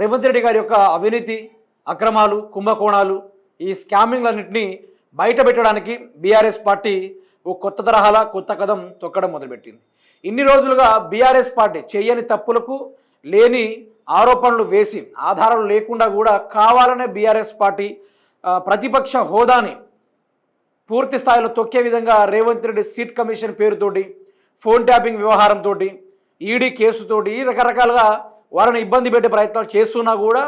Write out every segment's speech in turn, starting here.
రేవంత్ రెడ్డి గారి యొక్క అవినీతి అక్రమాలు కుంభకోణాలు ఈ స్కామింగ్లన్నింటినీ బయట పెట్టడానికి బీఆర్ఎస్ పార్టీ ఓ కొత్త తరహాల కొత్త కథం తొక్కడం మొదలుపెట్టింది. ఇన్ని రోజులుగా బీఆర్ఎస్ పార్టీ చేయని తప్పులకు లేని ఆరోపణలు వేసి ఆధారాలు లేకుండా కూడా కావాలనే బీఆర్ఎస్ పార్టీ ప్రతిపక్ష హోదాని పూర్తి స్థాయిలో తొక్కే విధంగా రేవంత్ రెడ్డి సీట్ కమిషన్ పేరుతోటి ఫోన్ ట్యాపింగ్ వ్యవహారంతో ఈడీ కేసుతోటి ఈ రకరకాలుగా వారిని ఇబ్బంది పెట్టే ప్రయత్నాలు చేస్తున్నా కూడా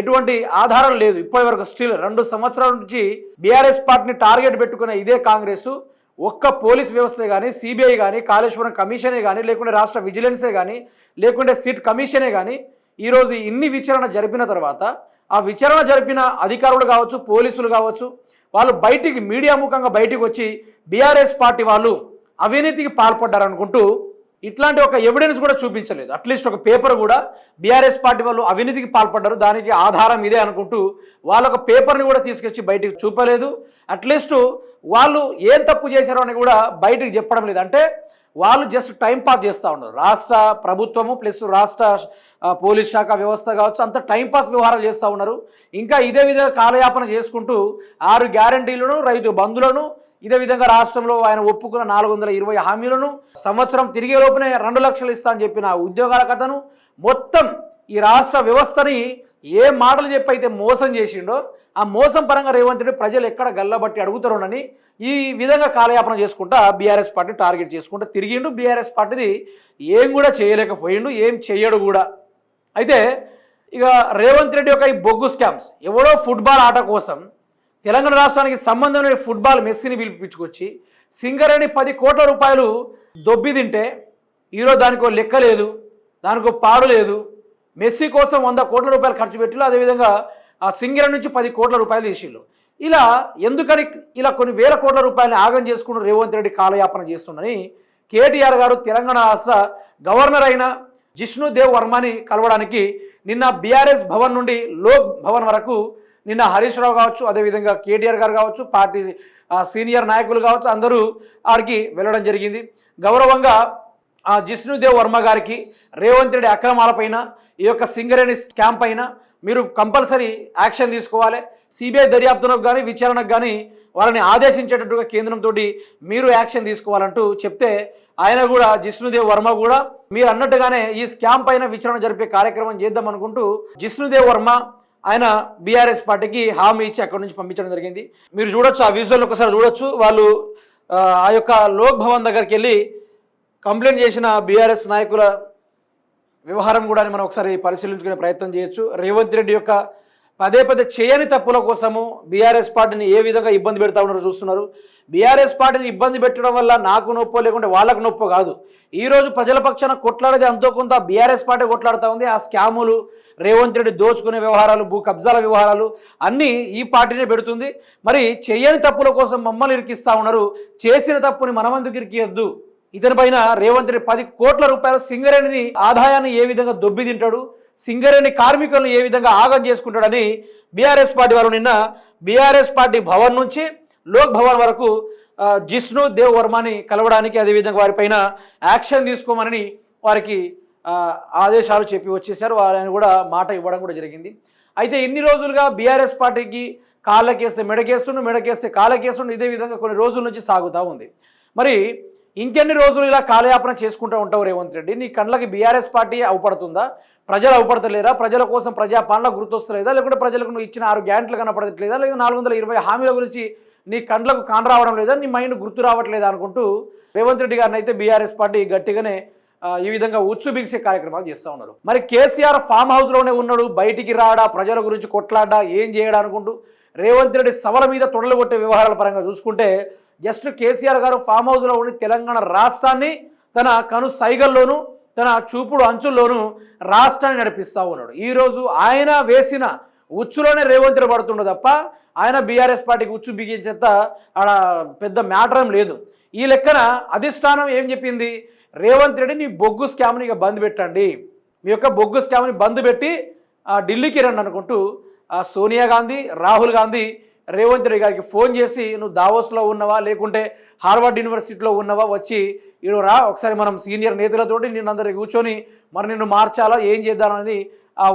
ఎటువంటి ఆధారం లేదు. ఇప్పటి వరకు స్టిల్ రెండు సంవత్సరాల నుంచి బీఆర్ఎస్ పార్టీని టార్గెట్ పెట్టుకున్న ఇదే కాంగ్రెస్. ఒక్క పోలీస్ వ్యవస్థే కానీ సిబిఐ కానీ కాళేశ్వరం కమిషనే కానీ లేకుంటే రాష్ట్ర విజిలెన్సే కానీ లేకుంటే సిట్ కమిషనే కానీ ఈరోజు ఇన్ని విచారణ జరిపిన తర్వాత ఆ విచారణ జరిపిన అధికారులు కావచ్చు పోలీసులు కావచ్చు వాళ్ళు బయటికి మీడియా ముఖంగా బయటికి వచ్చి బీఆర్ఎస్ పార్టీ వాళ్ళు అవినీతికి పాల్పడ్డారనుకుంటూ ఇట్లాంటి ఒక ఎవిడెన్స్ కూడా చూపించలేదు. అట్లీస్ట్ ఒక పేపర్ కూడా బీఆర్ఎస్ పార్టీ వాళ్ళు అవినీతికి పాల్పడ్డారు. దానికి ఆధారం ఇదే అనుకుంటూ వాళ్ళ ఒక పేపర్ని కూడా తీసుకొచ్చి బయటికి చూపలేదు. అట్లీస్ట్ వాళ్ళు ఏం తప్పు చేశారో అని కూడా బయటికి చెప్పడం లేదు. అంటే వాళ్ళు జస్ట్ టైం పాస్ చేస్తూ ఉన్నారు. రాష్ట్ర ప్రభుత్వము ప్లస్ రాష్ట్ర పోలీస్ శాఖ వ్యవస్థ కావచ్చు అంత టైం పాస్ వ్యవహారాలు చేస్తూ ఉన్నారు. ఇంకా ఇదే విధంగా కాలయాపన చేసుకుంటూ ఆరు గ్యారంటీలను రైతు బంధులను ఇదే విధంగా రాష్ట్రంలో ఆయన ఒప్పుకున్న నాలుగు వందల ఇరవై హామీలను సంవత్సరం తిరిగే లోపునే రెండు లక్షలు ఇస్తా అని చెప్పిన ఉద్యోగాల కథను మొత్తం ఈ రాష్ట్ర వ్యవస్థని ఏ మాటలు చెప్పి అయితే మోసం చేసిండో ఆ మోసం పరంగా రేవంత్ రెడ్డి ప్రజలు ఎక్కడ గల్లబట్టి అడుగుతారోనని ఈ విధంగా కాలయాపన చేసుకుంటా బీఆర్ఎస్ పార్టీ టార్గెట్ చేసుకుంటా తిరిగిండు. బీఆర్ఎస్ పార్టీది ఏం కూడా చేయలేకపోయిండు ఏం చెయ్యడు కూడా. అయితే ఇక రేవంత్ రెడ్డి యొక్క ఈ బొగ్గు స్కామ్స్ ఎవడో ఫుట్బాల్ ఆట కోసం తెలంగాణ రాష్ట్రానికి సంబంధం లేని ఫుట్బాల్ మెస్సీని పిలిపించుకొచ్చి సింగరేణి పది కోట్ల రూపాయలు దొబ్బి తింటే ఈరోజు దానికో లెక్క లేదు దానికో పాడు లేదు. మెస్సీ కోసం వంద కోట్ల రూపాయలు ఖర్చు పెట్టిలో అదేవిధంగా ఆ సింగరేణి నుంచి పది కోట్ల రూపాయలు తీసిళ్ళు ఇలా ఎందుకని ఇలా కొన్ని వేల కోట్ల రూపాయలు ఆగం చేసుకుంటూ రేవంత్ రెడ్డి కాలయాపన చేస్తుండని కేటీఆర్ గారు తెలంగాణ రాష్ట్ర గవర్నర్ అయిన జిష్ణుదేవ్ వర్మని కలవడానికి నిన్న బీఆర్ఎస్ భవన్ నుండి లోక్ భవన్ వరకు నిన్న హరీష్ రావు కావచ్చు అదేవిధంగా కేటీఆర్ గారు కావచ్చు పార్టీ ఆ, సీనియర్ నాయకులు కావచ్చు అందరూ ఆడికి వెళ్ళడం జరిగింది. గౌరవంగా ఆ జిష్ణుదేవ్ వర్మ గారికి రేవంత్ రెడ్డి అక్రమాలపైన ఈ యొక్క సింగరేణి స్కామ్ పైన మీరు కంపల్సరీ యాక్షన్ తీసుకోవాలి. సిబిఐ దర్యాప్తునకు కానీ విచారణకు కానీ వారిని ఆదేశించేటట్టుగా కేంద్రంతో మీరు యాక్షన్ తీసుకోవాలంటూ చెప్తే ఆయన కూడా జిష్ణుదేవ్ వర్మ కూడా మీరు అన్నట్టుగానే ఈ స్కామ్ పైన విచారణ జరిపే కార్యక్రమం చేద్దాం అనుకుంటూ జిష్ణుదేవ్ వర్మ ఆయన బీఆర్ఎస్ పార్టీకి హామీ ఇచ్చి అక్కడి నుంచి పంపించడం జరిగింది. మీరు చూడొచ్చు ఆ విజువల్ ఒకసారి చూడొచ్చు. వాళ్ళు ఆ, యొక్క లోక్ భవన్ దగ్గరికి వెళ్ళి కంప్లైంట్ చేసిన బీఆర్ఎస్ నాయకుల వ్యవహారం కూడా మనం ఒకసారి పరిశీలించుకునే ప్రయత్నం చేయొచ్చు. రేవంత్ రెడ్డి యొక్క పదే పదే చేయని తప్పుల కోసము బీఆర్ఎస్ పార్టీని ఏ విధంగా ఇబ్బంది పెడతా ఉన్నారో చూస్తున్నారు. బీఆర్ఎస్ పార్టీని ఇబ్బంది పెట్టడం వల్ల నాకు నొప్పో లేకుంటే వాళ్ళకు నొప్పో కాదు. ఈరోజు ప్రజల పక్షాన కొట్లాడేది అంతో కొంత బీఆర్ఎస్ పార్టీ కొట్లాడుతూ ఉంది. ఆ స్కాములు రేవంత్ రెడ్డి దోచుకునే వ్యవహారాలు భూ కబ్జాల వ్యవహారాలు అన్నీ ఈ పార్టీనే పెడుతుంది. మరి చేయని తప్పుల కోసం మమ్మల్ని ఇరికిస్తూ ఉన్నారు. చేసిన తప్పుని మనమందుకు ఇరికియొద్దు? ఇతని పైన రేవంత్ రెడ్డి పది కోట్ల రూపాయల సింగరేణిని ఆదాయాన్ని ఏ విధంగా దొబ్బి తింటాడు సింగరేణి కార్మికులను ఏ విధంగా ఆగం చేసుకుంటాడని బీఆర్ఎస్ పార్టీ వారు నిన్న బీఆర్ఎస్ పార్టీ భవన్ నుంచి లోక్ భవన్ వరకు జిష్ణు దేవ్ వర్మని కలవడానికి అదేవిధంగా వారిపైన యాక్షన్ తీసుకోమని వారికి ఆదేశాలు చెప్పి వచ్చేసారు. వారిని కూడా మాట ఇవ్వడం కూడా జరిగింది. అయితే ఇన్ని రోజులుగా బీఆర్ఎస్ పార్టీకి కాళ్ళకేస్తే మెడకేస్తుండు మెడకేస్తే కాళ్ళకేస్తుండు ఇదే విధంగా కొన్ని రోజుల నుంచి సాగుతూ ఉంది. మరి ఇంకెన్ని రోజులు ఇలా కాలయాపన చేసుకుంటూ ఉంటావు రేవంత్ రెడ్డి? నీ కళ్ళకి బీఆర్ఎస్ పార్టీ అవపడుతుందా? ప్రజలు అవపడతలేరా? ప్రజల కోసం ప్రజా పాలన గుర్తొస్తలేదా? లేకుంటే ప్రజలకు నువ్వు ఇచ్చిన ఆరు గ్యారెంట్లు కనపడట్లేదా? లేదా నాలుగు వందల ఇరవై హామీల గురించి నీ కండ్లకు కాన్ రావడం లేదా? నీ మైండ్ గుర్తు రావట్లేదా అనుకుంటూ రేవంత్ రెడ్డి గారిని అయితే బీఆర్ఎస్ పార్టీ గట్టిగానే ఈ విధంగా ఉచ్చు బిగిసే కార్యక్రమాలు చేస్తూ ఉన్నారు. మరి కేసీఆర్ ఫామ్ హౌస్లోనే ఉన్నాడు బయటికి రాడా ప్రజల గురించి కొట్లాడా ఏం చేయడా అనుకుంటూ రేవంత్ రెడ్డి సవల మీద తొడలు కొట్టే వ్యవహారాల పరంగా చూసుకుంటే జస్ట్ కేసీఆర్ గారు ఫామ్ హౌస్లో ఉండి తెలంగాణ రాష్ట్రాన్ని తన కను సైగల్లోనూ తన చూపుడు అంచుల్లోనూ రాష్ట్రాన్ని నడిపిస్తూ ఉన్నాడు. ఈరోజు ఆయన వేసిన ఉచ్చులోనే రేవంత్ పడుతుండే తప్ప ఆయన బీఆర్ఎస్ పార్టీకి ఉచ్చు బిగించేంత ఆడ పెద్ద మ్యాటర్ ఏం లేదు. ఈ లెక్కన అధిష్టానం ఏం చెప్పింది? రేవంత్ రెడ్డి నీ బొగ్గు స్కామ్ని ఇక బంద్ పెట్టండి. మీ యొక్క బొగ్గు స్కామ్ని బంద్ పెట్టి ఆ ఢిల్లీకి రండి అనుకుంటూ సోనియా గాంధీ రాహుల్ గాంధీ రేవంత్ రెడ్డి గారికి ఫోన్ చేసి నువ్వు దావోస్లో ఉన్నవా? లేకుంటే హార్వర్డ్ యూనివర్సిటీలో ఉన్నవా? వచ్చి ఇడు రా ఒకసారి మనం సీనియర్ నేతలతోటి నేను అందరికి కూర్చొని మరి నిన్ను మార్చాలా ఏం చేద్దామనేది అనేది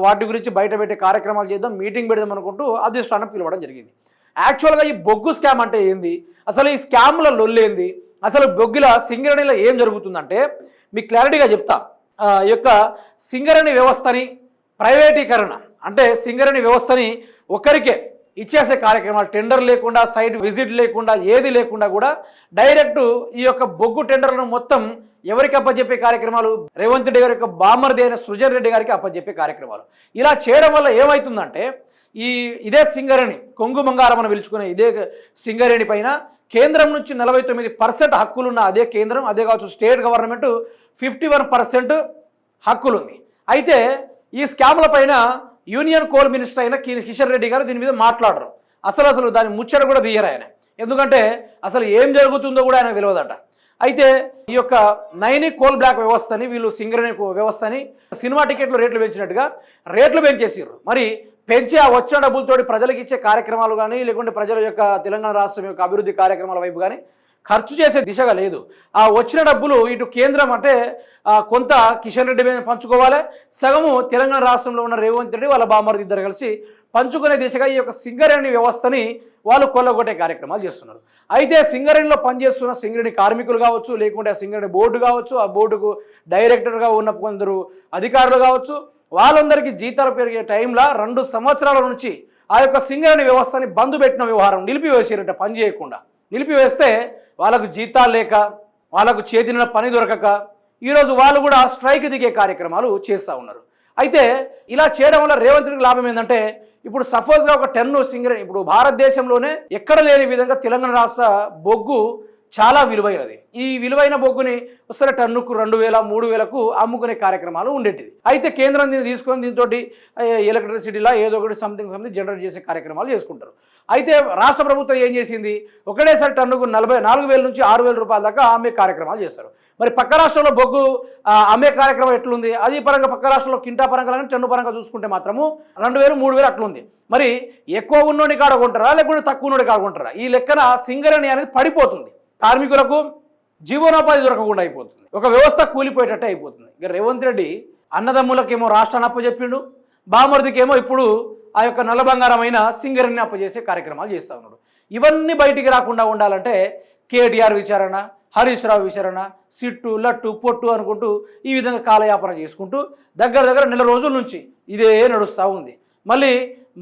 వాటి గురించి బయట పెట్టే కార్యక్రమాలు చేద్దాం మీటింగ్ పెడదాం అనుకుంటూ అధిష్టానం పిలవడం జరిగింది. యాక్చువల్గా ఈ బొగ్గు స్కామ్ అంటే ఏంది? అసలు ఈ స్కామ్ల లొల్లేంది? అసలు బొగ్గుల సింగరణిలో ఏం జరుగుతుందంటే మీకు క్లారిటీగా చెప్తా. ఆ ఈ యొక్క సింగరణి వ్యవస్థని ప్రైవేటీకరణ అంటే సింగరణి వ్యవస్థని ఒకరికే ఇచ్చేసే కార్యక్రమాలు టెండర్ లేకుండా సైట్ విజిట్ లేకుండా ఏది లేకుండా కూడా డైరెక్ట్ ఈ యొక్క బొగ్గు టెండర్లను మొత్తం ఎవరికి అప్పచెప్పే కార్యక్రమాలు? రేవంత్ రెడ్డి గారి యొక్క బామర్ది అయిన సృజన్ రెడ్డి గారికి అప్పచెప్పే కార్యక్రమాలు. ఇలా చేయడం వల్ల ఏమవుతుందంటే ఈ ఇదే సింగరేణి కొంగు బంగారం అని పిలుచుకునే ఇదే సింగరేణి పైన కేంద్రం నుంచి నలభై తొమ్మిది పర్సెంట్ హక్కులున్న అదే కేంద్రం అదే కావచ్చు state government fifty one percent హక్కులుంది. అయితే ఈ స్కామ్ల పైన యూనియన్ కోల్ మినిస్టర్ అయిన కిషన్ రెడ్డి గారు దీని మీద మాట్లాడరు. అసలు అసలు దాని ముచ్చట కూడా తీయరు ఆయన. ఎందుకంటే అసలు ఏం జరుగుతుందో కూడా ఆయనకు తెలియదట అయితే ఈ యొక్క నైని కోల్ బ్లాక్ వ్యవస్థని వీళ్ళు సింగరేణి వ్యవస్థని సినిమా టికెట్లు రేట్లు పెంచినట్టుగా రేట్లు పెంచేసారు మరి పెంచి ఆ వచ్చిన డబ్బులతోటి ప్రజలకు ఇచ్చే కార్యక్రమాలు కానీ లేకుంటే ప్రజల యొక్క తెలంగాణ రాష్ట్రం యొక్క అభివృద్ధి కార్యక్రమాల వైపు కానీ ఖర్చు చేసే దిశగా లేదు. ఆ వచ్చిన డబ్బులు ఇటు కేంద్రం అంటే కొంత కిషన్ రెడ్డి మీద పంచుకోవాలి. సగము తెలంగాణ రాష్ట్రంలో ఉన్న రేవంత్ రెడ్డి వాళ్ళ బామ్మర్ది ఇద్దరు కలిసి పంచుకునే దిశగా ఈ యొక్క సింగరేణి వ్యవస్థని వాళ్ళు కొల్లగొట్టే కార్యక్రమాలు చేస్తున్నారు. అయితే సింగరేణిలో పనిచేస్తున్న సింగరేణి కార్మికులు కావచ్చు లేకుంటే ఆ సింగరేణి బోర్డు కావచ్చు ఆ బోర్డుకు డైరెక్టర్గా ఉన్న కొందరు అధికారులు కావచ్చు వాళ్ళందరికీ జీతాలు పెరిగే టైంలో రెండు సంవత్సరాల నుంచి ఆ యొక్క సింగరేణి వ్యవస్థని బంద్ పెట్టిన వ్యవహారం నిలిపివేసారట పని చేయకుండా నిలిపివేస్తే వాళ్ళకు జీతాలు లేక వాళ్ళకు చేతిన పని దొరకక ఈరోజు వాళ్ళు కూడా స్ట్రైక్ దిగే కార్యక్రమాలు చేస్తూ ఉన్నారు. అయితే ఇలా చేయడం వల్ల రేవంత్ రెడ్డికి లాభం ఏంటంటే ఇప్పుడు సపోజ్గా ఒక టెన్ సింగర్ ఇప్పుడు భారతదేశంలోనే ఎక్కడ లేని విధంగా తెలంగాణ రాష్ట్ర బొగ్గు చాలా విలువైనది. ఈ విలువైన బొగ్గుని వస్తున్న టన్నుకు రెండు వేల మూడు వేలకు అమ్ముకునే కార్యక్రమాలు ఉండేటిది. అయితే కేంద్రం దీన్ని తీసుకొని దీంతో ఎలక్ట్రిసిటీలా ఏదో ఒకటి సంథింగ్ సంథింగ్ జనరేట్ చేసే కార్యక్రమాలు చేసుకుంటారు. అయితే రాష్ట్ర ప్రభుత్వం ఏం చేసింది? ఒకటేసారి టన్నుకు నలభై నాలుగు వేల నుంచి ఆరు వేల రూపాయల దాకా అమ్మే కార్యక్రమాలు చేస్తారు. మరి పక్క రాష్ట్రంలో బొగ్గు అమ్మే కార్యక్రమం ఎట్లుంది? అది పరంగా పక్క రాష్ట్రంలో కింటా పరంగా కానీ టన్ను పరంగా చూసుకుంటే మాత్రము రెండు వేలు మూడు వేలు అట్లుంది. మరి ఎక్కువ ఉన్నోడి కాడ కొంటారా? లేకుంటే తక్కువ ఉన్నోడి కాడ కొంటారా? ఈ లెక్కన సింగరేణి అనేది పడిపోతుంది. కార్మికులకు జీవనోపాధి దొరకకుండా అయిపోతుంది. ఒక వ్యవస్థ కూలిపోయేటట్టే అయిపోతుంది. ఇక రేవంత్ రెడ్డి అన్నదమ్ములకేమో రాష్ట్రాన్ని అప్పచెప్పిండు బామర్దికేమో ఇప్పుడు ఆ యొక్క నల్ల బంగారమైన అప్పచేసే కార్యక్రమాలు చేస్తూ ఉన్నాడు. ఇవన్నీ బయటికి రాకుండా ఉండాలంటే కేటీఆర్ విచారణ హరీష్ రావు విచారణ సిట్టు లట్టు పొట్టు అనుకుంటూ ఈ విధంగా కాలయాపన చేసుకుంటూ దగ్గర దగ్గర నెల రోజుల నుంచి ఇదే నడుస్తూ ఉంది. మళ్ళీ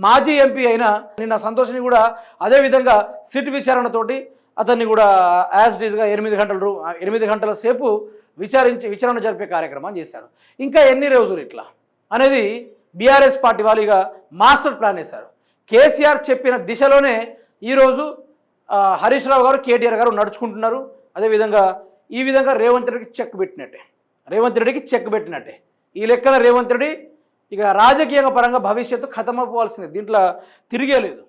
మాజీ ఎంపీ అయిన నిన్న సంతోష్ని కూడా అదేవిధంగా సిట్ విచారణతోటి అతన్ని కూడా యాజ్ డీజ్గా ఎనిమిది గంటలు ఎనిమిది గంటల సేపు విచారించి విచారణ జరిపే కార్యక్రమం చేశారు. ఇంకా ఎన్ని రోజులు ఇట్లా? అనేది బీఆర్ఎస్ పార్టీ వాళ్ళు ఇక మాస్టర్ ప్లాన్ వేశారు. కేసీఆర్ చెప్పిన దిశలోనే ఈరోజు హరీష్ రావు గారు కేటీఆర్ గారు నడుచుకుంటున్నారు. అదేవిధంగా ఈ విధంగా రేవంత్ రెడ్డికి చెక్ పెట్టినట్టే. రేవంత్ రెడ్డికి చెక్ పెట్టినట్టే. ఈ లెక్కన రేవంత్ రెడ్డి ఇక రాజకీయ పరంగా భవిష్యత్తు ఖతమైపోవాల్సిందే దీంట్లో తిరిగే లేదు